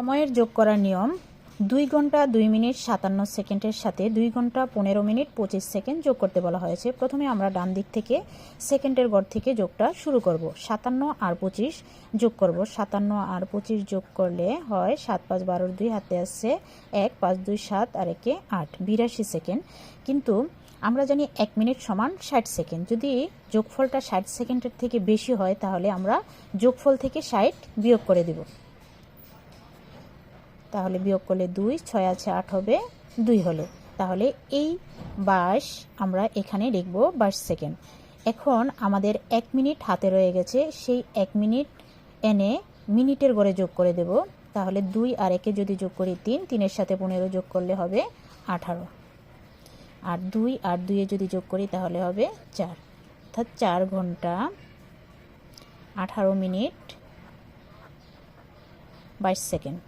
সময়ের যোগ করার নিয়ম, দুই ঘণ্টা দুই মিনিট সাতান্ন সেকেন্ডের সাথে দুই ঘণ্টা পনেরো মিনিট পঁচিশ সেকেন্ড যোগ করতে বলা হয়েছে। প্রথমে আমরা ডান দিক থেকে সেকেন্ডের গড় থেকে যোগটা শুরু করব। সাতান্ন আর পঁচিশ যোগ করব। সাতান্ন আর পঁচিশ যোগ করলে হয় সাত পাঁচ বারোর দুই হাতে আসছে এক, পাঁচ দুই সাত, আর একে আট, বিরাশি সেকেন্ড। কিন্তু আমরা জানি এক মিনিট সমান ষাট সেকেন্ড। যদি যোগফলটা ষাট সেকেন্ডের থেকে বেশি হয়, তাহলে আমরা যোগফল থেকে ষাট বিয়োগ করে দেব। তাহলে বিয়োগ করলে দুই, ছয় আছে, আট হবে, দুই হলো। তাহলে এই বাইশ আমরা এখানে লিখব বাইশ সেকেন্ড। এখন আমাদের এক মিনিট হাতে রয়ে গেছে, সেই এক মিনিট এনে মিনিটের গড়ে যোগ করে দেব। তাহলে দুই আর একে যদি যোগ করি তিন, তিনের সাথে পনেরো যোগ করলে হবে আঠারো। আর দুই আর দুইয়ে যদি যোগ করি তাহলে হবে চার। অর্থাৎ চার ঘণ্টা আঠারো মিনিট বাইশ সেকেন্ড।